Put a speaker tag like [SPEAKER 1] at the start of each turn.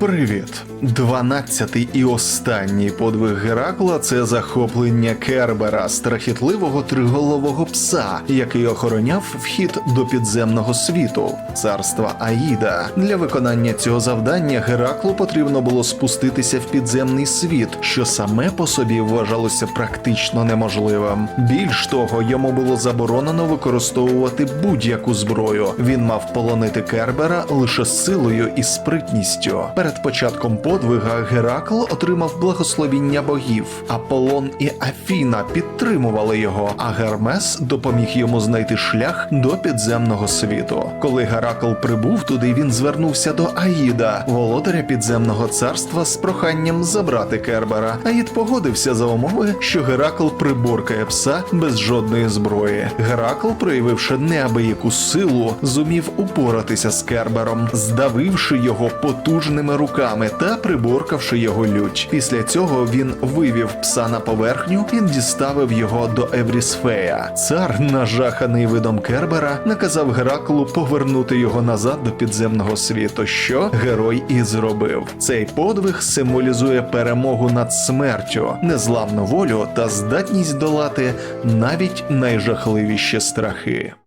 [SPEAKER 1] Привіт! Дванадцятий і останній подвиг Геракла це захоплення Кербера, страхітливого триголового пса, який охороняв вхід до підземного світу, царства Аїда. Для виконання цього завдання Гераклу потрібно було спуститися в підземний світ, що саме по собі вважалося практично неможливим. Більш того, йому було заборонено використовувати будь-яку зброю. Він мав полонити Кербера лише силою і спритністю. Перед початком подвига Геракл отримав благословіння богів. Аполлон і Афіна підтримували його, а Гермес допоміг йому знайти шлях до підземного світу. Коли Геракл прибув туди, він звернувся до Аїда, володаря підземного царства, з проханням забрати Кербера. Аїд погодився за умови, що Геракл приборкає пса без жодної зброї. Геракл, проявивши неабияку силу, зумів упоратися з Кербером, здавивши його потужними руками та приборкавши його лють. Після цього він вивів пса на поверхню і діставив його до Еврісфея. Цар, нажаханий видом Кербера, наказав Гераклу повернути його назад до підземного світу, що герой і зробив. Цей подвиг символізує перемогу над смертю, незламну волю та здатність долати навіть найжахливіші страхи.